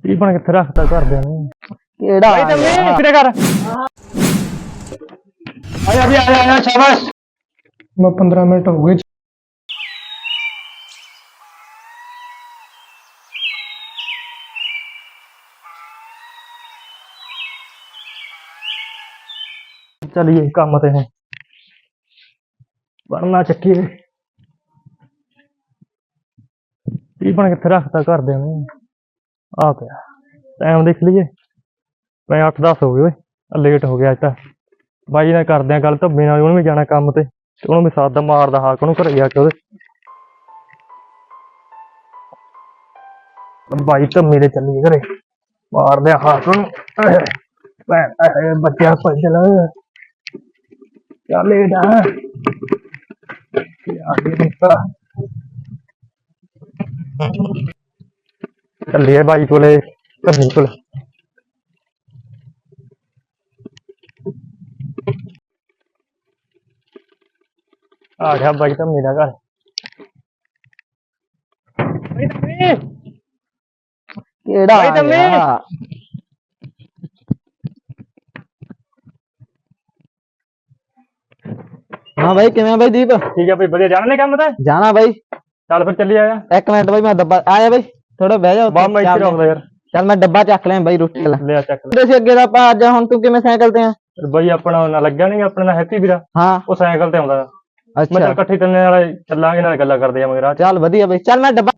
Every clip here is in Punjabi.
ਕੀ ਬਣ ਕਿੱਥੇ ਰੱਖਤਾ ਘਰਦਿਆਂ ਨੇ ਕਿਹੜਾ ਭਾਈ ਤੇ ਮੈਂ ਫਿਰੇ ਕਰ ਆਇਆ ਵੀ ਆਇਆ ਆਇਆ ਸ਼ਾਬਾਸ਼ ਮੈਂ 15 ਮਿੰਟ ਹੋ ਗਏ ਚਲੀਏ ਕੰਮ ਤੇ ਹੁਣ ਵਰਨਾ ਚੱਕੀਏ ਕੀ ਬਣ ਕਿੱਥੇ ਰੱਖਤਾ ਘਰਦਿਆਂ ਨੇ ਆ ਪਿਆ। ਟਾਈਮ ਦੇਖ ਲਈਏ। ਮੈਂ 8-10 ਹੋ ਗਏ ਓਏ ਲੇਟ ਹੋ ਗਿਆ ਅੱਜ ਤਾਂ। ਬਾਈ ਨਾਲ ਕਰਦੇ ਆ ਗੱਲ, ਧੱਬੇ ਨਾਲ ਉਹਨੂੰ ਵੀ ਜਾਣਾ ਕੰਮ ਤੇ ਉਹਨੂੰ ਵੀ ਸਾਦਾ ਮਾਰਦਾ ਹਾਕ, ਉਹਨੂੰ ਘਰੇ ਜਾ ਕੇ ਉਹਦੇ। ਬਾਈ ਧੱਮੇ ਦੇ ਚੱਲੀਏ ਘਰੇ। ਮਾਰਦੇ ਆ ਹਾਕ ਉਹਨੂੰ। ਭੈਣ, ਇਹ ਬੱਚਿਆਂ ਪੰਜ ਲਾ। ਯਾਰ, ਇਹ ਤਾਂ ਚੱਲੀਏ ਬਾਈ ਕੋਲੇ ਧੱਮੀ ਕੋਲੇ ਆ ਗਿਆ ਬਾਈ ਧੱਮੀ ਦਾ ਘਰ ਬਾਈ ਧੱਮੀ ਕਿਹੜਾ ਭਾਈ ਤੰਮੀ। ਆਇਆ? ਹਾਂ ਬਾਈ ਕਿਵੇਂ ਆ ਬਾਈ ਦੀਪ ਠੀਕ ਹੈ ਬਈ ਵਧੀਆ ਜਾਣਾ ਨੇ ਕੰਮ ਤੇ ਜਾਣਾ ਬਾਈ ਚੱਲ ਫਿਰ ਚੱਲੀ ਆਇਆ ਇੱਕ ਮਿੰਟ ਬਾਈ ਮੈਂ ਡੱਬਾ ਆਇਆ ਬਾਈ ਥੋੜਾ ਬਹਿ ਜਾ ਬਾਹ ਮੈਂ ਇੱਥੇ ਰੋਕਦਾ ਯਾਰ। ਚੱਲ ਮੈਂ ਡੱਬਾ ਚੱਕ ਲਿਆ ਬਾਈ ਰੋਟੀ ਵਾਲਾ। ਲਿਆ ਚੱਕ ਲੈ। ਤੇ ਸੀ ਅੱਗੇ ਦਾ ਆਪਾਂ ਅੱਜ ਹੁਣ ਤੂੰ ਕਿਵੇਂ ਸਾਈਕਲ ਤੇ ਆ? ਬਈ ਆਪਣਾ ਨਾ ਲੱਗਿਆ ਨਹੀਂ ਆਪਣੇ ਨਾਲ ਹੈਪੀ ਵੀਰਾ। ਹਾਂ। ਉਹ ਸਾਈਕਲ ਤੇ ਆਉਂਦਾ। ਮੈਂ ਅੱਛਾ। ਇਕੱਠੇ ਤਿੰਨੇ ਨਾਲ ਚੱਲਾਂਗੇ ਨਾਲ ਗੱਲਾਂ ਕਰਦੇ ਜਾਵਾਂਗੇ 'ਚ। ਚੱਲ ਵਧੀਆ ਬਾਈ ਚੱਲ ਮੈਂ ਡੱਬਾ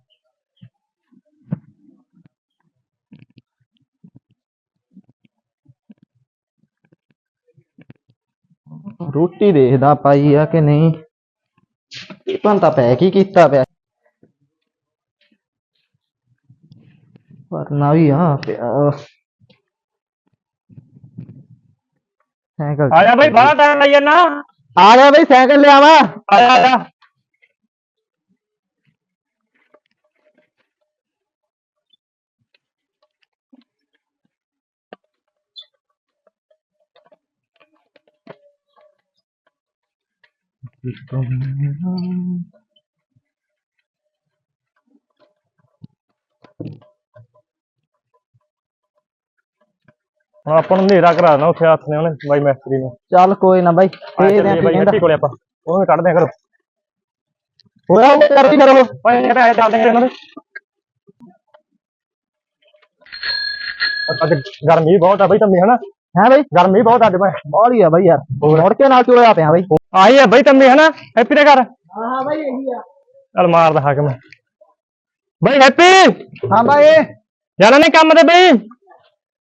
ਰੋਟੀ ਦੇਖਦਾ ਪਾਈ ਆ ਕਿ ਨਹੀਂ? ਪਨ ਤਾਂ ਪੈ ਕੀ ਕੀਤਾ ਪਿਆ। पर भी यहाँ पे साइकिल आजा भाई बात आ ये ना। आजा भाई साइकिल ले आवा। आजा आजा। Thank you. ਹੁਣ ਆਪਾਂ ਨੂੰ ਹਨੇਰਾ ਕਰਾ ਦੇਣਾ ਉੱਥੇ ਹੱਥ ਨੇ ਉਹਨੇ ਬਾਈ ਮੈਸਤਰੀ ਨੇ ਚੱਲ ਕੋਈ ਨਾ ਬਾਈ ਆ ਇਹ ਚੱਲੀਏ ਬਾਈ ਹੈਪੀ ਕੋਲੇ ਆਪਾਂ ਉਹਨੂੰ ਵੀ ਕੱਢਦੇ ਆ ਘਰੋਂ ਹੋਇਆ ਉਹ ਕਰਦੀ ਕਰੋ ਓਏ ਇਹ ਤਾਂ ਚੱਲਦੇ ਆ ਇਹਨਾਂ ਦੇ ਅੱਜ ਗਰਮੀ ਬਹੁਤ ਆ ਬਈ ਤੰਮੀ ਹਨਾ ਹੈ ਬਈ ਗਰਮੀ ਬਹੁਤ ਅੱਜ ਮੈਂ ਬਾਹਲੀ ਆ ਬਾਈ ਯਾਰ ਮੁੜ ਕੇ ਨਾਲ ਚੁੜਿਆ ਪਿਆ ਬਾਈ ਆਈ ਆ ਬਈ ਤੰਮੀ ਹਨਾ ਹੈਪੀ ਦੇ ਘਰ ਹਾਂ ਬਾਈ ਇਹੀ ਆ ਚੱਲ ਮਾਰਦਾ ਹਾਕਮ ਬਈ ਹੈਪੀ ਹਾਂ ਬਾਈ ਜਾਣਾ ਨਹੀਂ ਕੰਮ ਤੇ ਬਈ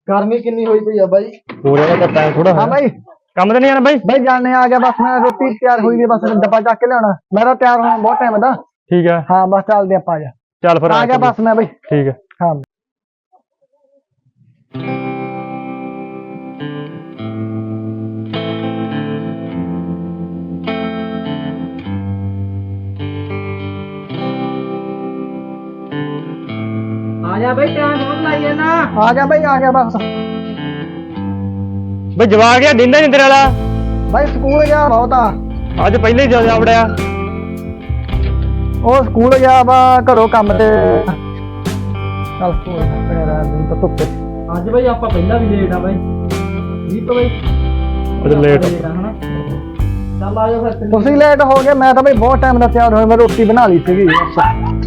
ਗਰਮੀ ਕਿੰਨੀ ਹੋਈ ਪਈ ਆ ਬਾਈ? ਪੂਰੇ ਦਾ ਟਾਈਮ ਥੋੜਾ ਹਾਂ ਬਾਈ। ਕੰਮ ਤੇ ਨਹੀਂ ਜਾਣਾ ਬਈ? ਬਾਈ ਜਾਣੇ ਆ ਗਿਆ ਬਸ ਮੈਂ ਰੋਟੀ ਤਿਆਰ ਹੋਈ ਨਹੀਂ ਬਸ ਡੱਬਾ ਚੱਕ ਕੇ ਲਿਆਉਣਾ। ਮੈਂ ਤਾਂ ਤਿਆਰ ਹੋਣਾ ਬਹੁਤ ਟਾਈਮ ਦਾ। ਠੀਕ ਹੈ ਹਾਂ ਬਸ ਚੱਲਦੇ ਆਪਾਂ ਆ ਜਾ। ਚੱਲ ਫਿਰ ਆ ਗਿਆ ਬਸ ਮੈਂ ਬਾਈ। ਠੀਕ ਹੈ ਹਾਂ। ਆ ਜਾ ਬਾਈ ਟਾਈਮ ਬਹੁਤ ਲਾਈਏ ਨਾ ਆ ਗਿਆ ਬਾਈ ਆ ਗਿਆ ਬਸ। ਬਈ ਜਵਾ ਗਿਆ ਦਿੰਦਾ ਨਹੀਂ ਤੇਰੇ ਵਾਲਾ। ਬਾਈ ਸਕੂਲ ਗਿਆ ਬਹੁਤ ਆ। ਅੱਜ ਪਹਿਲੇ ਹੀ ਜਾ ਜਾ ਵੜਿਆ। ਉਹ ਸਕੂਲ ਗਿਆ ਵਾ ਘਰੋਂ ਕੰਮ ਤੇ। ਚੱਲ ਸਕੂਲ ਮੇਰਾ ਦਿਨ ਤਾਂ ਧੁੱਪੇ ਅੱਜ ਬਾਈ ਆਪਾਂ ਪਹਿਲਾਂ ਵੀ ਲੇਟ ਆ ਬਾਈ। ਦੀਪ ਬਾਈ? ਅੱਜ ਲੇਟ ਚੱਲ ਆ ਜਾ ਫਿਰ। ਤੁਸੀਂ ਲੇਟ ਹੋ ਗਏ ਮੈਂ ਤਾਂ ਬਈ ਬਹੁਤ ਟਾਈਮ ਦਾ ਤਿਆਰ ਹੋਇਆ ਮੈਂ ਰੋਟੀ ਬਣਾ ਲਈ ਸੀਗੀ। ਬਸ।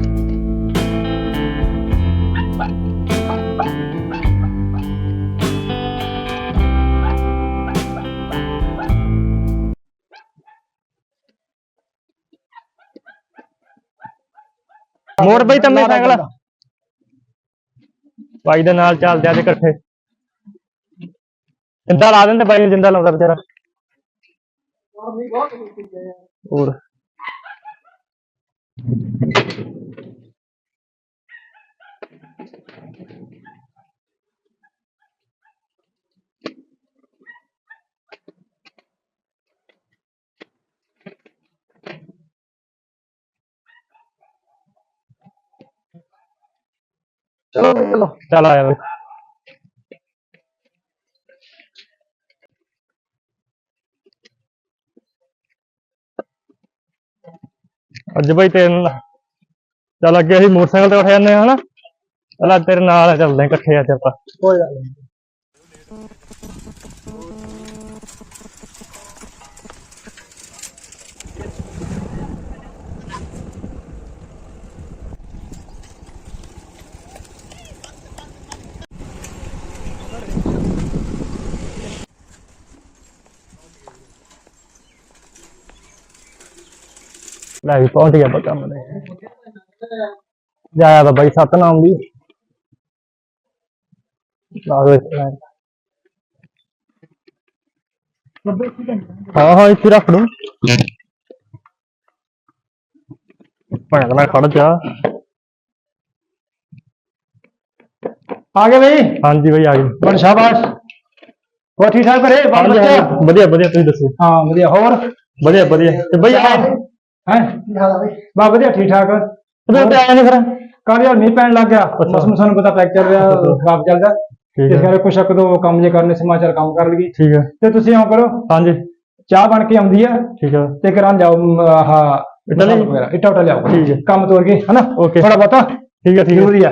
ਮੋੜ ਬਈ ਤੰਮੀ ਸਾਈਕਲ। ਬਾਈ ਦੇ ਨਾਲ ਚੱਲਦੇ ਅੱਜ ਇਕੱਠੇ। ਜਿੰਦਾ ਲਾ ਦਿੰਦੇ ਬਾਈ ਜਿੰਦਾ ਲਾਉਂਦਾ ਵਿਚਾਰਾ। ਹੋਰ। ਚਲੋ ਬਈ, ਚਲੋ ਚੱਲ ਆਇਆ ਬਈ ਅੱਜ ਬਈ ਤੈਨੂੰ ਚੱਲ ਅੱਗੇ ਅਸੀਂ ਮੋਟਰਸਾਈਕਲ ਤੇ ਉੱਠ ਜਾਂਦੇ ਹਾਂ ਹਨਾ? ਅੱਜ ਤੇਰੇ ਨਾਲ ਚੱਲਦੇ ਆਂ ਇਕੱਠੇ ਅੱਜ ਆਪਾਂ। ਕੋਈ ਗੱਲ ਨਹੀਂ ਲੈ ਵੀ ਪਹੁੰਚ ਗਿਆ ਆਪਾਂ ਕੰਮ ਤੇ ਜਾਇਆ ਤਾਂ ਬਾਈ ਸਤਨਾਮ ਦੀ ਆਗੋ ਹਾਂ ਹਾਂ ਇੱਥੇ ਰੱਖ ਦੂੰ ਭੈਣ ਨਾਲ ਖੜ ਜਾ ਆ ਗਏ ਬਈ ਹਾਂਜੀ ਬਾਈ ਆ ਗਏ ਬਣ ਸ਼ਾਬਾਸ਼ ਹੋਰ ਠੀਕ ਠਾਕ ਘਰੇ ਬਾਲ ਹਾਂਜੀ, ਬੱਚਾ ਹਾਂਜੀ, ਵਧੀਆ ਵਧੀਆ ਤੁਸੀਂ ਦੱਸੋ ਹਾਂ? ਹੋਰ ਬਾਈ? ਹੈ ਬਾ ਵਧੀਆ ਠੀਕ ਠਾਕ। ਤੇ ਤੇ ਆਇਆ ਨਹੀਂ ਫਿਰ? ਕੱਲ ਯਾਰ ਮੀਂਹ ਪੈਣ ਲੱਗ ਗਿਆ। ਮੌਸਮ ਸਾਨੂੰ ਪਤਾ ਪੈਕ ਚੱਲ ਰਿਹਾ ਖਰਾਬ ਚੱਲਦਾ ਠੀਕ ਇਸ ਹੈ ਕਰਕੇ ਕੁਛ ਇੱਕ ਦੋ ਕੰਮ ਜੇ ਕਰਨੇ ਸਮਾਚਾਰ ਕੰਮ ਕਰ ਲਈਏ ਠੀਕ ਹੈ। ਤੇ ਤੁਸੀਂ ਆਉਂ ਕਰੋ। ਹਾਂਜੀ। ਚਾਹ ਬਣ ਕੇ ਆਉਂਦੀ ਆ। ਠੀਕ ਹੈ। ਤੇ ਕਰਾਂ ਲਿਆਓ ਮ, ਆਹ ਇੱਟਾਂ ਵਗੈਰਾ ਉੱਟਾ ਲਿਆਓ। ਠੀਕ ਹੈ। ਕੰਮ ਤੋਰ ਕੇ ਹਨਾ? Okay. ਥੋੜਾ ਬਹੁਤਾ। ਠੀਕ ਹੈ ਠੀਕ ਹੈ। ਜ਼ਰੂਰੀ ਆ।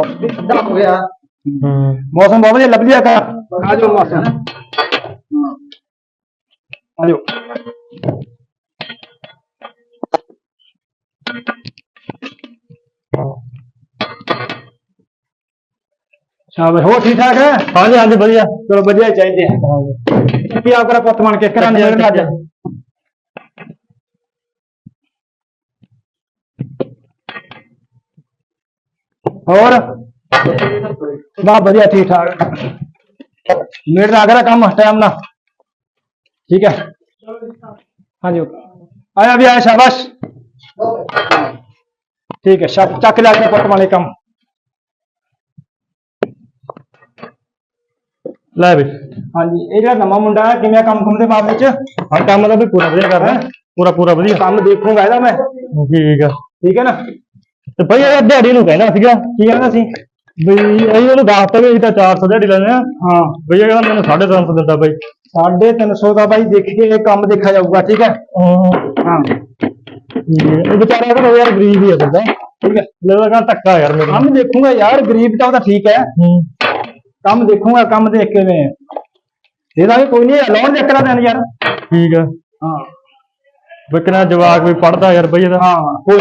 हो मौसम बहुत बढ़िया लवलिया का आ जाओ मौसम। आ जाओ। हाँ। हो। ठीक ठाक है? हाँ जी हाँ जी बढ़िया। चलो बढ़िया चाहिए। हाँ आप पुत बन के घर आ तो जा ਹੋਰ ਵਾਹ ਵਧੀਆ ਠੀਕ ਠਾਕ ਮੇਰ ਦਾ ਅਗਰਾ ਕੰਮ ਟਾਈਮ ਨਾ ਠੀਕ ਹੈ ਹਾਂਜੀ ਆਇਆ ਵੀ ਆਇਆ ਸ਼ਾਬਾਸ਼ ਠੀਕ ਹੈ ਸ਼ੱਕ ਚੱਕ ਲਿਆ ਕੇ ਪੁੱਤ ਵਾਲੇ ਕੰਮ ਲੈ ਵੀ ਹਾਂਜੀ ਇਹ ਜਿਹੜਾ ਨਵਾਂ ਮੁੰਡਾ ਹੈ ਕਿਵੇਂ ਆ ਕੰਮ ਕੁੰਮ ਦੇ ਮਾਮਲੇ 'ਚ ਹਾਂ ਕੰਮ ਤਾਂ ਵੀ ਪੂਰਾ ਵਧੀਆ ਕਰਦਾ ਪੂਰਾ ਪੂਰਾ ਵਧੀਆ ਕੰਮ ਦੇਖੂੰਗਾ ਇਹਦਾ ਮੈਂ ਠੀਕ ਆ ਠੀਕ ਹੈ ਨਾ ਤੇ ਭਾਈ ਇਹ ਦਿਹਾੜੀ ਨੂੰ ਕਹਿਣਾ ਸੀਗਾ ਕੀ ਕਹਿੰਦਾ ਸੀ? ਬਈ ਅਸੀਂ ਉਹਨੂੰ ਦੱਸਤਾ ਵੀ ਅਸੀਂ ਤਾਂ 400 ਦਿਹਾੜੀ ਆ ਹਾਂ। ਬਈ ਇਹ ਕਹਿੰਦਾ ਮੈਨੂੰ 350 ਦਿੰਦਾ ਬਾਈ। 350 ਦਾ ਬਾਈ ਦੇਖ ਕੇ ਇਹ ਕੰਮ ਦੇਖਿਆ ਜਾਊਗਾ ਠੀਕ ਹੈ? ਹਾਂ। ਇਹ ਵਿਚਾਰਾ ਤਾਂ ਯਾਰ ਗਰੀਬ ਹੀ ਆ ਬੰਦਾ। ਠੀਕ ਹੈ। ਲੈਦਾ ਕਾ ਧੱਕਾ ਯਾਰ ਮੇਰੇ ਕੰਮ ਦੇਖੂੰਗਾ ਯਾਰ ਗਰੀਬ ਤਾਂ ਉਹਦਾ ਠੀਕ ਹੈ। ਹੂੰ। ਕੰਮ ਦੇਖੂੰਗਾ ਕੰਮ ਦੇਖ ਕੇ ਮੈਂ। ਦੇ ਦਾਂਗੇ ਕੋਈ ਨਹੀਂ ਲੋਨ ਦੇ ਕਰਾ ਦੇਣ ਯਾਰ। ਠੀਕ ਆ ਹਾਂ। ਵਿਕਣਾ ਜਵਾਕ ਵੀ ਪੜਦਾ ਯਾਰ ਬਈ ਇਹਦਾ। ਹਾਂ ਕੋਈ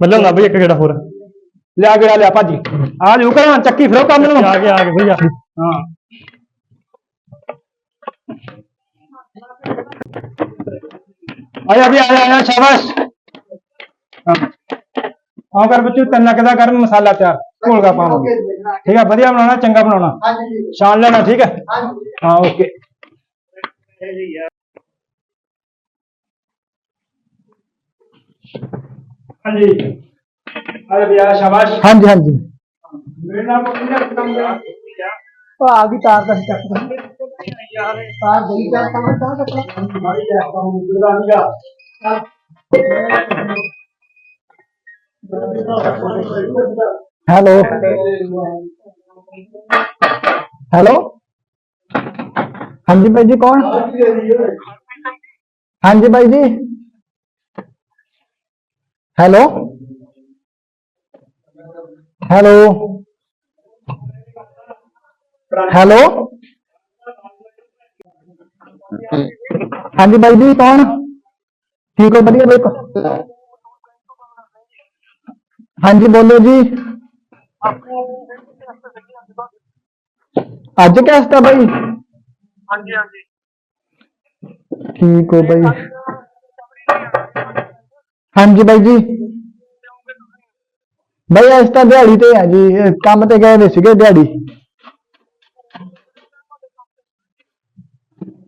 मतलब ना भैया केड़ा हो रहा ले गया ले आपा जी आज रुका चक्की फिरो काम में भैया आया आया आया शाबाश कर बच्चू तेना कि कर मसाला तैयार घोल ठीक है बढ़िया बना चंगा बना छान लेना ठीक है हाँ ओके हाँ जी। अरे भैया शाबाश। हाँ जी हाँ जी। मेरे नाम आगे तार का तार गई हमारी का। हेलो। हेलो। हाँ जी भाई जी कौन? हाँ जी हाँ भाई जी। हेलो हेलो हेलो हाँ जी भाई जी कौन? ठीक हो बढ़िया भाई हाँ जी बोलो जी। अज क्या हाँ भाई? हाँ ठीक हो भाई। ਹਾਂਜੀ ਬਾਈ ਜੀ। ਬਾਈ, ਅੱਜ ਤਾਂ ਦਿਹਾੜੀ ਤੇ ਆ ਜੀ। ਇਹ ਕੰਮ ਤੇ ਗਏ ਵੇ ਸੀਗੇ ਦਿਹਾੜੀ।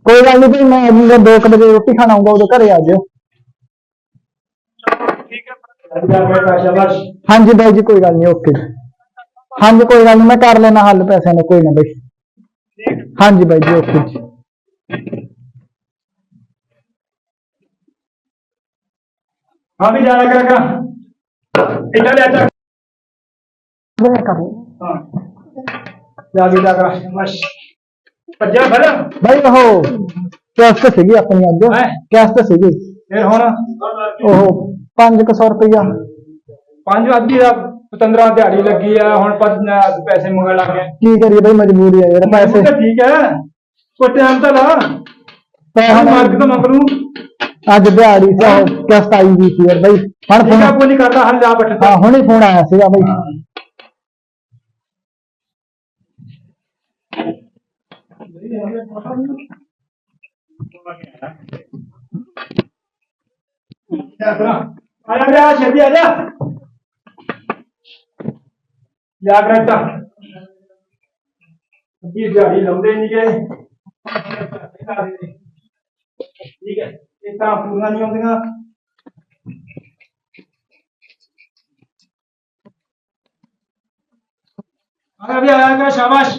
ਕੋਈ ਗੱਲ ਨਹੀਂ ਭਾਈ ਮੈਂ ਦੋ ਕੁ ਵਜੇ ਰੋਟੀ ਖਾਣ, ਆਊਂਗਾ ਉਦੋਂ ਘਰੇ ਆ ਜਾਓ ਹਾਂਜੀ ਬਾਈ ਜੀ, ਕੋਈ ਗੱਲ ਨਹੀਂ ਓਕੇ। ਹਾਂਜੀ, ਕੋਈ ਗੱਲ ਨਹੀਂ ਮੈਂ ਕਰ ਲੈਣਾ ਹੱਲ ਪੈਸਿਆਂ ਦਾ, ਕੋਈ ਨਾ ਬਾਈ। ਹਾਂਜੀ ਬਾਈ ਜੀ, ਓਕੇ। ਜੀ ਹਾਂ ਵੀ ਜਾਇਆ ਕਰ ਕਰ ਇੱਧਰ ਲੈ ਚੱਕ ਵੇ ਕਰ ਹਾਂ। ਜਾ ਵੀ ਜਾ ਕਰ। ਬਸ। ਭੱਜਿਆ ਫਿਰ। ਬਾਈ ਉਹ ਕਿਸ਼ਤ ਸੀਗੀ ਆਪਣੀ ਅੱਜ। ਹੈਂ? ਕਿਸ਼ਤ ਸੀਗੀ। ਫਿਰ ਹੁਣ? ਉਹ 500 ਰੁਪਇਆ ਪੰਜ ਆਦੀ ਦਾ ਪਤੰਦਰਾ ਦਿਹਾੜੀ ਲੱਗੀ ਆ। ਹੁਣ ਪੰਜ ਪੈਸੇ ਮੰਗਣ ਲੱਗ ਗਏ। ਕੀ ਕਰੀਏ ਬਾਈ ਮਜਬੂਰੀ ਆ ਯਾਰ ਪੈਸੇ। ਠੀਕ ਹੈ। ਕੋਈ ਟਾਈਮ ਤਾਂ ਲਾ। ਪੈਸੇ ਹੁਣ ਮਾਰਕ ਤੋਂ ਮੰਗ ਲੂੰ ਅੱਜ ਦਿਹਾੜੀ ਸੀ ਉਹ ਕਿਸ਼ਤ ਆਈ ਵੀ ਸੀ ਯਾਰ ਬਾਈ। ਹੁਣ ਠੀਕ ਆ ਫੋਨ ਕੋਈ ਨਹੀਂ ਕਰਦਾ ਹਲ ਜਾ ਬੈਠ ਹਾਂ ਹੁਣੇ ਫੋਨ ਆਇਆ ਸੀਗਾ ਬਾਈ। ਆ ਜਾ ਆ ਛੇਤੀ ਆ ਜਾ। ਜਾ ਕਰਤਾ ਜੀ ਦਿਹਾੜੀ ਲਾਉਂਦੇ ਨਹੀਂ ਗਏ ਠੀਕ ਹੈ ਇਹ ਤਾਂ ਪੂਰੀਆਂ ਨਹੀਂ ਆਉਂਦੀਆਂ आ अभी आया क्या शाबाश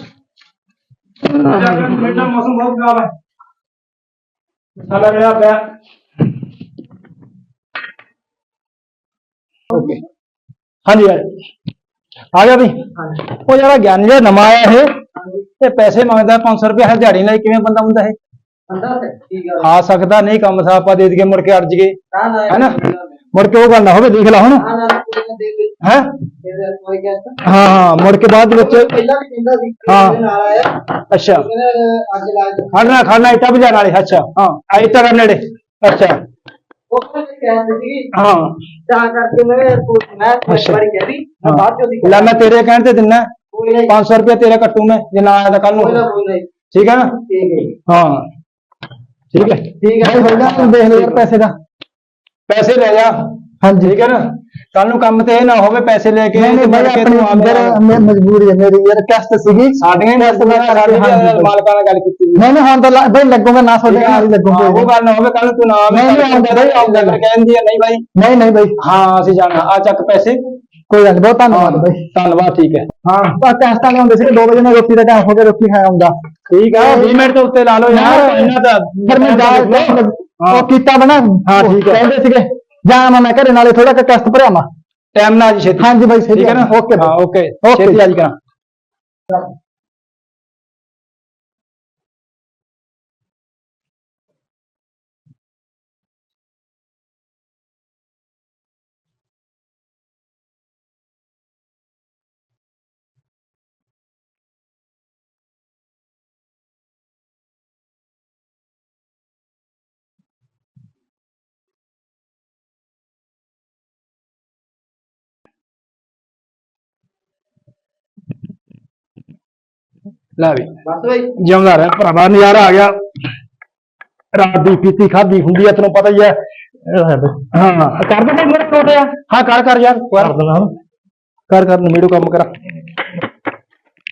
जाकर बेटा मौसम बहुत खराब है साला मेरा बैग ਓਕੇ ਹਾਂਜੀ ਯਾਰ ਆ ਗਿਆ ਵੀ ਉਹ ਯਾਰ ਗਿਆਨ ਜਿਹੜਾ ਨਵਾਂ ਆਇਆ ਇਹ ਤੇ ਪੈਸੇ ਮੰਗਦਾ 500 ਰੁਪਏ ਹਰ ਦਿਹਾੜੀ ਨਾਲ ਕਿਵੇਂ ਬੰਦਾ ਹੁੰਦਾ ਇਹ ਆ ਸਕਦਾ ਨਹੀਂ ਕੰਮ ਸਾ ਆਪਾਂ ਦੇ ਦਈਏ ਮੁੜ ਕੇ ਅੜ ਜਗੇ ਹੈਨਾ ਮੁੜ ਕੇ ਉਹ ਗੱਲ ਨਾ ਹੋਵੇ ਦੇਖ ਲੈ ਹੁਣ ਹੈ ਹਾਂ ਹਾਂ ਮੁੜ ਕੇ ਬਾਅਦ ਵਿੱਚ ਪਹਿਲਾਂ ਵੀ ਕਹਿੰਦਾ ਸੀ ਹਾਂ। ਮੇਰੇ ਨਾਲ ਆਇਆ ਅੱਛਾ ਕਹਿੰਦਾ ਅੱਜ ਲਾ ਦੇ ਖਾਣਾ ਖਾਣਾ ਇੱਟਾ ਬਜਾਣ ਵਾਲੇ ਅੱਛਾ ਹਾਂ ਆ ਇੱਟਾ ਕਰਨ ਨੇੜੇ ਅੱਛਾ ਉਹ ਕਹਿੰਦੇ ਕਹਿੰਦੇ ਸੀ ਹਾਂ ਤਾਂ ਕਰਕੇ ਮੈਂ ਸੋਚ ਮੈਂ ਇੱਕ ਅੱਛਾ। ਵਾਰੀ ਕਹਿ ਰਹੀ ਮੈਂ ਹਾਂ। ਬਾਅਦ ਚੋਂ ਦੀ ਠੀਕ ਹੈ? ਠੀਕ ਹੈ ਜੀ। ਹਾਂ ਠੀਕ ਹੈ। ਠੀਕ ਹੈ ਹੋ ਗਿਆ ਤੂੰ ਦੇਖ ਲੈ ਯਾਰ ਪੈਸੇ ਦਾ। ਪੈਸੇ ਲੈ ਜਾ। ਹਾਂਜੀ। ਠੀਕ ਹੈ ਨਾ? ਕੱਲ ਨੂੰ ਕੰਮ ਤੇ ਇਹ ਨਾ ਹੋਵੇ ਪੈਸੇ ਲੈ ਕੇ ਨਹੀਂ ਕੇ ਆਪਣੀ ਅੰਦਰ ਮਜਬੂਰੀ ਹੈ ਮੇਰੀ ਯਾਰ ਕਿਸ਼ਤ ਸੀਗੀ। ਸਾਡੀਆਂ। ਮਾਲਕਾਂ ਨਾਲ ਗੱਲ ਕੀਤੀ ਨਹੀਂ ਨਹੀਂ ਹੁਣ ਤਾਂ ਬਈ ਲੱਗੂਗਾ ਨਾ ਤੁਹਾਡੇ ਨਾਲ ਹੀ ਲੱਗੂਗਾ। ਉਹ ਗੱਲ ਨਾ ਹੋਵੇ ਕੱਲ ਤੂੰ ਨਾ ਆਵੇਂ ਨਹੀਂ, ਨਹੀਂ, ਆਉਂਦਾ ਬਾਈ, ਆਉਂਦਾ ਕਹਿੰਦੀ ਹੈ ਨਹੀਂ ਭਾਈ ਨਹੀਂ ਨਹੀਂ ਬਈ। ਹਾਂ ਅਸੀਂ ਜਾਣਾ। ਆ ਚੱਕ ਪੈਸੇ। ਕੋਈ ਗੱਲ ਬਹੁਤ ਧੰਨਵਾਦ ਬਈ। ਧੰਨਵਾਦ ਠੀਕ ਹੈ। ਹਾਂ ਪਰ ਕਿਸ਼ਤਾਂ ਲਿਆਉਂਦੇ ਸੀ 2 ਵਜੇ ਨਾਲ ਰੋਟੀ ਦਾ ਟਾਈਮ ਹੋ ਗਿਆ ਰੋਟੀ ਖਾਇਆ ਆਉਂਦਾ। ਠੀਕ ਆ 20 ਮਿੰਟ ਤੋਂ ਉੱਤੇ ਲਾ ਲਓ ਯਾਰ ਇਹਨਾਂ ਦਾ ਫਿਰ ਮੈਂ ਜਾ ਹਾਂ। ਉਹ ਕੀਤਾ ਬਣਾ। ਹਾਂ, ਠੀਕ ਹੈ। ਕਹਿੰਦੇ ਸੀਗੇ ਜਾ ਮੈਂ ਘਰੇ ਨਾਲੇ ਥੋੜਾ ਕੁ ਕਿਸ਼ਤ ਭਰਿਆ ਮਾ। ਟਾਈਮ ਨਾਲ ਜੀ ਛੇਤੀ। ਹਾਂਜੀ ਬਾਈ ਸਹੀ ਠੀਕ ਹੈ ਨਾ? ਓਕੇ ਹਾਂ ਓਕੇ। ਛੇਤੀ ਆ ਜੀ ਕਰਾਂ। ਲੈ ਵੀ। ਬਸ ਬਈ। ਜਿਉਂਦਾ ਰਹਿ ਭਰਾਵਾ ਨਜ਼ਾਰਾ ਆ ਗਿਆ। ਰਾਤ ਦੀ ਪੀਤੀ ਖਾਦੀ ਹੁੰਦੀ ਐ ਤੈਨੂੰ ਪਤਾ ਹੀ ਐ ਹੈ। ਕਰ ਦੇ ਮੇਰੇ ਛੋਟੇ ਆ। ਹਾਂ ਕਰ ਕਰ ਯਾਰ ਕਰ। ਦੇਣਾ ਕਰ ਕਰ ਨਮੇੜੋ ਕੰਮ ਕਰ।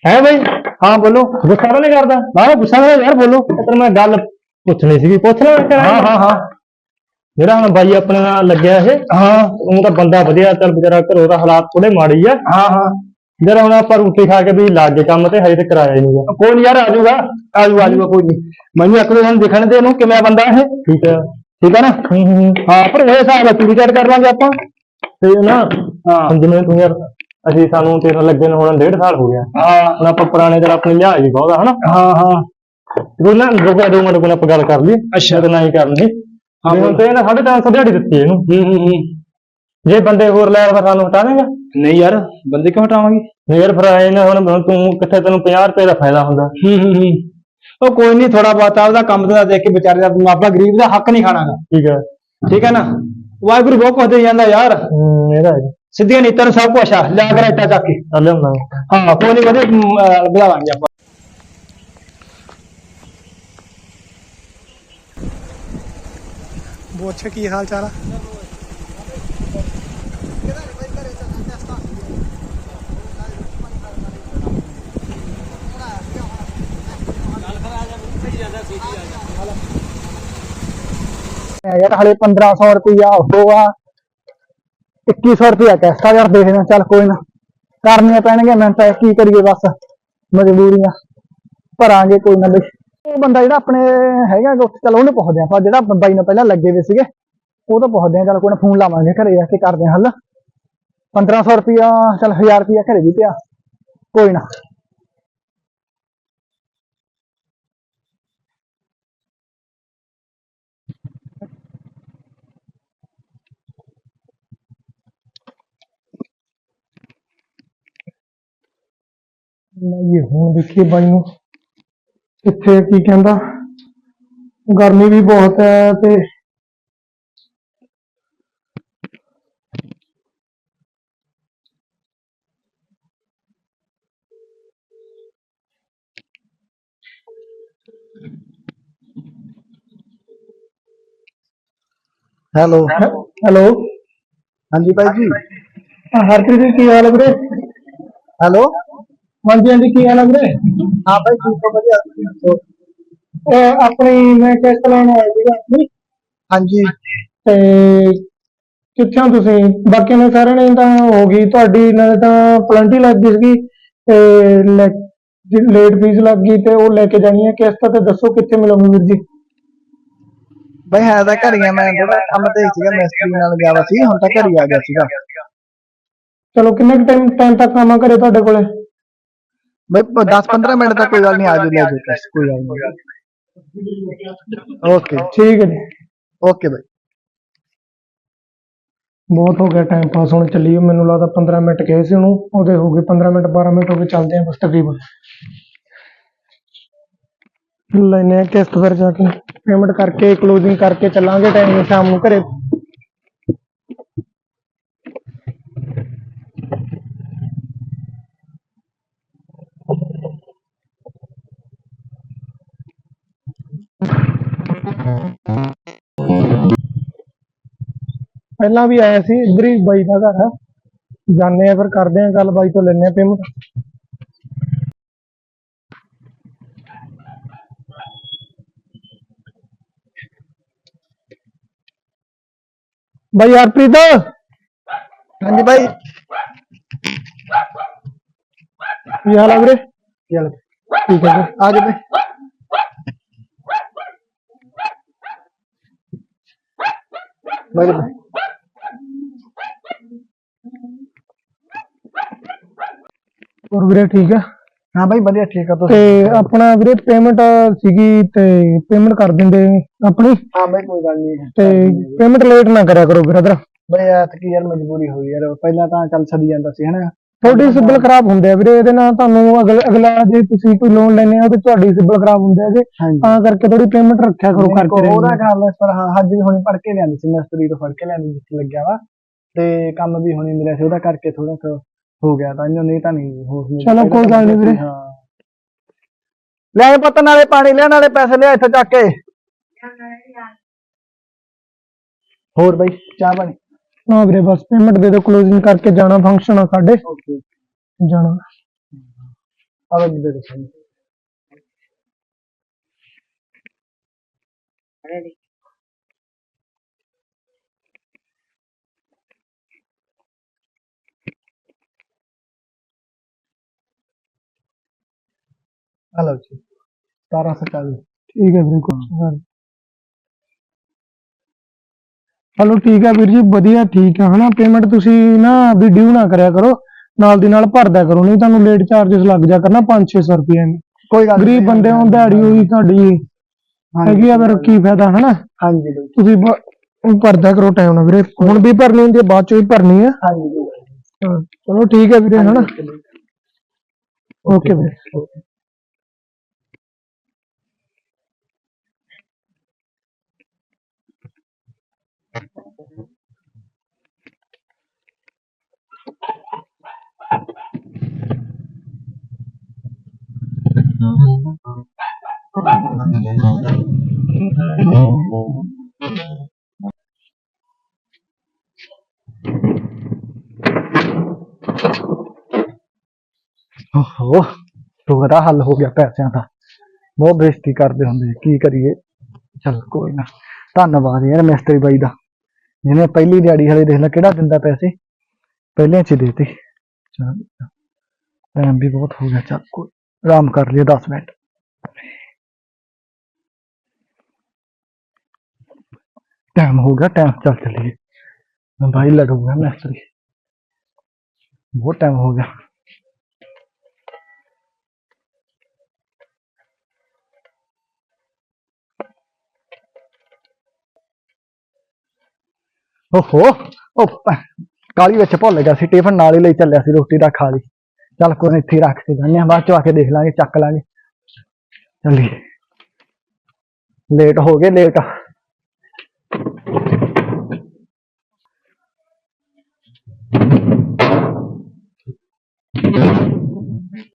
ਹੈ ਬਈ। ਹਾਂ ਬੋਲੋ। ਗੁੱਸਾ ਨਹੀਂ ਕਰਦਾ। ਨਾ ਗੁੱਸਾ ਨਾ ਯਾਰ ਬੋਲੋ। ਤੈਨੂੰ ਮੈਂ ਗੱਲ ਪੁੱਛਣੀ ਸੀਗੀ। ਪੁੱਛ ਲੈ ਹਾਂ ਹਾਂ ਹਾਂ। ਜਿਹੜਾ ਹੁਣ ਬਾਈ ਆਪਣੇ ਨਾਲ ਲੱਗਿਆ ਇਹ ਹਾਂ। ਉਹ ਤਾਂ ਬੰਦਾ ਵਧੀਆ ਚੱਲ ਵਿਚਾਰਾ ਘਰੋਂ ਦਾ ਹਾਲਾਤ ਥੋੜੇ ਮਾੜੇ ਆ। ਹਾਂ ਹਾਂ। ਜਿਹੜਾ ਹੁਣ ਆਪਾਂ ਰੋਟੀ ਖਾ ਕੇ ਵੀ ਲੱਗ ਗਏ ਕੰਮ ਤੇ ਹਜੇ ਤੱਕ ਕਰਾਇਆ ਹੀ ਨਹੀਂ ਕੋਈ ਨੀ ਯਾਰ ਆ ਜਾਊਗਾ। ਆ ਆ ਜਾਊਗਾ ਕੋਈ ਨਹੀਂ। ਮੈਨੂੰ ਇੱਕ ਦੋ ਦਿਨ ਦਿਖਣ ਦੇ ਇਹਨੂੰ ਕਿਵੇਂ ਬੰਦਾ ਇਹ? ਠੀਕ ਹੈ ਠੀਕ ਹੈ ਨਾ? ਹੂੰ ਹੂੰ ਹਾਂ। ਪਰ ਇਹ ਹਿਸਾਬ ਨਾਲ ਪੂਰੀ ਕਰ ਲਾਂਗੇ ਆਪਾਂ। ਤੇ ਨਾ ਹਾਂ। ਹੁਣ ਜਿਵੇਂ ਤੂੰ ਯਾਰ ਅਸੀਂ ਸਾਨੂੰ ਤੇਰੇ ਲੱਗੇ ਨੂੰ ਹੁਣ ਡੇਢ ਸਾਲ ਹੋ ਗਿਆ। ਹਾਂ। ਹੁਣ ਆਪਾਂ ਪੁਰਾਣੇ ਜਿਹੜਾ ਆਪਣੇ ਲਿਹਾਜ਼ ਹੀ ਬਹੁਤ ਹਨਾ? ਹਾਂ ਹਾਂ। ਕੋਈ ਨਾ ਰੁਕਿਆ ਦੋ ਮਿੰਟ ਨਾ ਆਪਾਂ ਗੱਲ ਕਰ ਲਈ ਅੱਛਾ। ਤੇ ਨਾ ਹੀ ਕਰਨੀ। ਹਾਂ, ਹਾਂ ਹੁਣ ਤੇ ਇਹਨਾਂ ਸਾਢੇ ਤਿੰਨ ਸੌ ਦਿਹਾੜੀ ਦਿੱਤੀ ਇਹਨੂੰ। ਹੂੰ ਹੂੰ ਹੂੰ। ਜੇ ਬੰਦੇ ਹੋਰ ਲੈ ਆਵਾ ਸਾਨੂੰ ਹਟਾ ਦੇਗਾ। ਨਹੀਂ ਯਾਰ ਬੰਦੇ ਕਿਉਂ ਹਟਾਵਾਂਗੇ? ਨਹੀਂ ਯਾਰ ਫਿਰ ਨਾ ਹੁਣ ਹੁਣ ਤੂੰ ਕਿੱਥੇ ਤੈਨੂੰ 50 ਰੁਪਏ ਦਾ ਫਾਇਦਾ ਹੁੰਦਾ। ਹੂੰ ਹੂੰ ਹੂੰ। ਉਹ ਕੋਈ ਨਹੀਂ ਥੋੜਾ ਬਹੁਤ ਆਪਦਾ ਕੰਮ ਦਾ ਦੇਖ ਕੇ ਵਿਚਾਰੇ ਦਾ ਮਾਪਾ ਗਰੀਬ ਦਾ ਹੱਕ ਨਹੀਂ ਖਾਣਾਗਾ। ਠੀਕ ਹੈ। ਠੀਕ ਹੈ ਨਾ? ਵਾਹਿਗੁਰੂ ਬਹੁਤ ਕੁਝ ਦੇ ਜਾਂਦਾ ਯਾਰ। ਇਹਦਾ ਹੈ। ਸਿੱਧੀਆਂ ਨੀਤਾਂ ਨੂੰ ਸਭ ਕੁਛ ਆ। ਲਿਆ ਕਰ ਇੱਟਾ ਚੱਕ ਕੇ। ਹਾਂ ਕੋਈ ਨਹੀਂ ਵਧੇ ਵਧਾਵਾਂਗੇ ਆਪਾਂ। ਬੋਛੇ ਕੀ ਹਾਲ ਚਾਲ ਆ? ਯਾਰ ਹਲੇ 1500 ਰੁਪਇਆ ਉਹ ਆ 2100 ਰੁਪਇਆ ਕੈਸਾ ਯਾਰ ਦੇਖਦੇ ਹਾਂ ਚੱਲ ਕੋਈ ਨਾ। ਕਰਨੀਆਂ ਪੈਣਗੀਆਂ, ਮੈਂ ਤਾਂ ਕੀ ਕਰੀਏ ਬਸ, ਮਜਬੂਰੀਆਂ। ਭਰਾਂਗੇ ਕੋਈ ਨਾ ਬਈ। ਉਹ ਬੰਦਾ ਜਿਹੜਾ ਆਪਣੇ ਹੈਗਾ ਉੱਥੇ ਚੱਲ ਉਹਨੂੰ ਪੁੱਛਦੇ ਆਪਾਂ ਜਿਹੜਾ ਬਾਈ ਨਾਲ ਪਹਿਲਾਂ ਲੱਗੇ ਹੋਏ ਸੀਗੇ, ਉਹ ਤਾਂ ਪੁੱਛਦੇ ਆ ਚੱਲ ਕੋਈ ਨਾ ਫੋਨ ਲਾਵਾਂਗੇ ਘਰੇ ਜਾ ਕੇ, ਕਰਦੇ ਆ ਹੱਲ। 1500 ਰੁਪਇਆ ਚੱਲ 1000 ਰੁਪਇਆ ਘਰੇ ਵੀ ਪਿਆ। ਕੋਈ ਨਾ। ਇਹ ਹੁਣ ਦੇਖੀਏ ਬਾਈ ਨੂੰ ਕਿੱਥੇ ਕੀ ਕਹਿੰਦਾ ਗਰਮੀ ਵੀ ਬਹੁਤ ਹੈ ਤੇ ਹੈਲੋ ਹੈਲੋ ਹਾਂਜੀ ਬਾਈ ਜੀ ਹਰਪ੍ਰੀਤ ਜੀ ਕੀ ਹਾਲ ਹੈ ਵੀਰੇ ਹੈਲੋ ਹਾਂਜੀ ਹਾਂਜੀ ਕੀ ਹਾਲ ਹੈ ਵੀਰੇ ਹਾਂ ਬਾਈ ਠੀਕ ਹੋ ਵਧੀਆ। ਤੁਸੀਂ ਦੱਸੋ? ਆਪਣੀ ਮੈਂ ਕਿਸ਼ਤ ਲੈਣ ਆਇਆ ਸੀਗਾ? ਆਪਣੀ ਹਾਂਜੀ। ਤੇ ਕਿੱਥੇ ਤੁਸੀਂ? ਬਾਕੀਆਂ ਨੇ ਸਾਰਿਆਂ ਨੇ ਤਾਂ ਹੋ ਗਈ ਤੁਹਾਡੀ ਨਾਲੇ ਤਾਂ ਪਲੰਟੀ ਲੱਗ ਗਈ ਸੀਗੀ ਤੇ ਲੇਟ ਫੀਸ ਲੱਗ ਗਈ ਤੇ ਉਹ ਲੈ ਕੇ ਜਾਣੀ ਹੈ। ਕਿਸ਼ਤ ਤੇ ਦੱਸੋ ਕਿੱਥੇ ਮਿਲੋਗੇ ਵੀਰ ਜੀ? ਬਾਈ ਹੈ ਤਾਂ ਘਰ ਹੀ ਆ ਮੈਂ ਥੋੜਾ ਕੰਮ ਤੇ ਸੀਗਾ ਮਿਸਤਰੀ ਨਾਲ ਗਿਆ ਵਾ ਸੀ ਹੁਣ ਤਾਂ ਘਰ ਹੀ ਆ ਗਿਆ ਸੀਗਾ। ਚਲੋ ਕਿੰਨੇ ਟਾਈਮ ਟਾਈਮ ਤੱਕ ਆਵਾਂ ਘਰੇ ਤੁਹਾਡੇ ਕੋਲੇ? ਬਈ 10 15 ਮਿੰਟ ਤੱਕ ਕੋਈ ਗੱਲ ਨਹੀਂ ਆ ਜੂ ਲੈ cash, ਕੋਈ ਗੱਲ ਨਹੀਂ। ਓਕੇ ਠੀਕ ਹੈ ਜੀ। Okay bye. ਬਹੁਤ ਹੋ ਗਿਆ ਟਾਈਮ ਪਾਸ ਹੁਣ ਚੱਲੀ ਮੈਨੂੰ ਲੱਗਦਾ 15 ਮਿੰਟ ਕਹੇ ਸੀ ਉਹਨੂੰ ਉਹਦੇ ਹੋ ਗਏ 15 ਮਿੰਟ 12 ਮਿੰਟ ਹੋ ਗਏ ਚੱਲਦੇ ਆ ਬਸ ਤਕਰੀਬਨ। ਲੈਨੇ ਕਿਸ਼ਤ ਫਿਰ ਜਾ ਕੇ। ਪੇਮੈਂਟ ਕਰਕੇ ਕਲੋਜ਼ਿੰਗ ਕਰਕੇ ਚੱਲਾਂਗੇ ਟਾਈਮ ਸ਼ਾਮ ਨੂੰ ਘਰੇ। ਪਹਿਲਾਂ ਵੀ ਆਇਆ ਸੀ ਇੱਧਰ ਹੀ ਬਾਈ ਦਾ ਘਰ ਆ ਜਾਂਦੇ ਆ ਫਿਰ ਕਰਦੇ ਆ ਗੱਲ ਬਾਈ ਤੋਂ ਲੈਣੇ ਆ ਪੇਮੈਂਟ ਬਾਈ ਹਰਪ੍ਰੀਤ ਹਾਂਜੀ ਬਾਈ ਕੀ ਹਾਲ ਆ ਵੀਰੇ ਚੱਲ ਠੀਕ ਹੈ ਜੀ ਆ ਜਾ ਬਾਈ ਹੋਰ ਵੀਰੇ ਠੀਕ ਆ? ਹਾਂ ਬਾਈ ਵਧੀਆ ਠੀਕ ਆ ਤੇ ਤੁਸੀਂ ਆਪਣਾ ਵੀਰੇ ਪੇਮੈਂਟ ਸੀਗੀ ਤੇ ਪੇਮੈਂਟ ਕਰ ਦਿੰਦੇ ਆਪਣੀ? ਹਾਂ ਬਾਈ ਕੋਈ ਗੱਲ ਨਹੀਂ। ਤੇ ਪੇਮੈਂਟ ਲੇਟ ਨਾ ਕਰਿਆ ਕਰੋ ਬ੍ਰਦਰ ਬਈ ਐਤਕੀ ਯਾਰ ਮਜਬੂਰੀ ਹੋਈ ਯਾਰ। ਪਹਿਲਾਂ ਤਾਂ ਚੱਲ ਛੱਡੀ ਜਾਂਦਾ ਸੀ ਹਨਾ? ਤੁਹਾਡੀ ਸਿਬਲ ਖਰਾਬ ਹੁੰਦੇ ਆ ਵੀਰੇ ਇਹਦੇ ਨਾਲ ਤੁਹਾਨੂੰ ਅਗਲ ਅਗਲਾ ਜੇ ਤੁਸੀਂ ਕੋਈ ਲੋਨ ਲੈਣੇ ਆ ਤੇ ਤੁਹਾਡੀ ਸਿਬਲ ਖਰਾਬ ਹੁੰਦੇ ਆ ਜੇ ਹਾਂਜੀ। ਤਾਂ ਕਰਕੇ ਥੋੜੀ ਪੇਮੈਂਟ ਰੱਖਿਆ ਕਰੋ ਕਰਕੇ ਉਹਦਾ ਗੱਲ ਪਰ ਹਾਂ ਅੱਜ ਵੀ ਹੁਣੇ ਪੜ ਕੇ ਲਿਆਂਦੀ ਸੀ ਮਿਸਤਰੀ ਤੋਂ ਫੜ ਕੇ ਲਿਆਂਦੀ ਜਿੱਥੇ ਲੱਗਿਆ ਵਾ। ਤੇ ਕੰਮ ਵੀ ਹੁਣੇ ਮਿਲਿਆ ਸੀ ਉਹਦਾ ਕਰਕੇ ਥੋੜਾ ਕੁ ਹੋ ਗਿਆ ਤਾਂ ਇਹਨੂੰ ਨਹੀਂ ਤਾਂ ਨਹੀਂ ਹੋ ਚਲੋ ਕੋਈ ਗੱਲ ਨੀ ਵੀਰੇ। ਹਾਂ। ਲੈ ਪੁੱਤ ਨਾਲੇ ਪਾਣੀ ਲਿਆ ਨਾਲੇ ਪੈਸੇ ਲਿਆ ਇੱਥੇ ਚੱਕ ਕੇ। ਹੋਰ ਬਾਈ ਚਾਹ ਪਾਣੀ। ਹਾਂ ਵੀਰੇ ਬਸ ਪੇਮੈਂਟ ਦੇ ਦਿਓ ਕਲੋਜ਼ਿੰਗ ਕਰਕੇ ਜਾਣਾ ਫੰਕਸ਼ਨ ਆ ਸਾਡੇ ਓਕੇ ਜਾਣਾ ਆ ਦੇ ਦੇ ਸਹੀ ਹਲੋ ਜੀ 1740 ਠੀਕ ਹੈ ਵੀਰੇ ਕੋਈ ਗੱਲ ਚਲੋ ਠੀਕ ਹੈ ਵੀਰ ਜੀ ਵਧੀਆ ਠੀਕ ਹੈ ਹਨਾ? ਪੇਮੈਂਟ ਤੁਸੀਂ ਨਾ ਵੀ ਡਿਊ ਨਾ ਕਰਿਆ ਕਰੋ ਨਾਲ ਦੀ ਨਾਲ ਭਰਦਿਆ ਕਰੋ ਨਹੀਂ ਤੁਹਾਨੂੰ ਲੇਟ ਚਾਰजेस ਲੱਗ ਜਾ ਕਰਨਾ 5-600 ਰੁਪਏ ਕੋਈ ਗੱਲ ਗਰੀਬ ਬੰਦੇ ਹੋ ਦਿਹਾੜੀ ਹੋਈ ਤੁਹਾਡੀ ਹੈਗੀ ਆ ਫਿਰ ਕੀ ਫਾਇਦਾ ਹਨਾ? ਹਾਂਜੀ ਬਾਈ ਤੁਸੀਂ ਭਰਦਿਆ ਕਰੋ ਟਾਈਮ ਨਾਲ ਵੀਰੇ। ਹੁਣ ਵੀ ਭਰਨੀ ਹੁੰਦੀ ਹੈ ਬਾਅਦ ਚ ਵੀ ਭਰਨੀ ਹੈ ਹਾਂਜੀ। ਚਲੋ ਠੀਕ ਹੈ ਵੀਰੇ ਹਨਾ? ਓਕੇ ਵੀਰੇ। ਓਹੋ ਰੋਗ ਦਾ ਹੱਲ ਹੋ ਗਿਆ ਪੈਸਿਆਂ ਦਾ ਬਹੁਤ ਬੇਇੱਜ਼ਤੀ ਕਰਦੇ ਹੁੰਦੇ ਕੀ ਕਰੀਏ ਚਲ ਕੋਈ ਨਾ ਧੰਨਵਾਦ ਯਾਰ ਮਿਸਤਰੀ ਬਾਈ ਦਾ ਜਿਹਨੇ ਪਹਿਲੀ ਦਿਹਾੜੀ ਹਲੇ ਦੇਖ ਲੈ ਕਿਹੜਾ ਦਿੰਦਾ ਪੈਸੇ ਪਹਿਲੇ ਚ ਹੀ ਦੇਤੀ ਚਲ ਟਾਈਮ ਵੀ ਬਹੁਤ ਹੋ ਗਿਆ ਚੱਲ ਕੋਈ ਆਰਾਮ ਕਰ ਲਿਆ 10 ਮਿੰਟ ਟਾਈਮ ਹੋ ਗਿਆ ਟਾਈਮ ਚੱਲ ਚੱਲੀਏ ਮੋਬਾਈਲ ਲਗਾਊਗਾ ਮਿਸਤਰੀ ਬਹੁਤ ਟਾਈਮ ਹੋ ਗਿਆ ਓਹੋ ਉਹ ਪ- ਕਾਲੀ ਵਿੱਚ ਭੁੱਲ ਗਿਆ ਸੀ ਟਿਫਨ ਨਾਲ ਹੀ ਲਈ ਚੱਲਿਆ ਸੀ ਰੋਟੀ ਦਾ ਖਾ ਲਈ ਚੱਲ ਕੋਈ ਨੀ, ਇੱਥੇ ਹੀ ਰੱਖ ਕੇ ਜਾਂਦੇ ਹਾਂ ਬਾਅਦ ਚੋਂ ਆ ਕੇ ਦੇਖ ਲਾਂਗੇ ਚੱਕ ਲਾਂਗੇ ਚੱਲੀਏ ਲੇਟ ਹੋ ਗਏ ਲੇਟ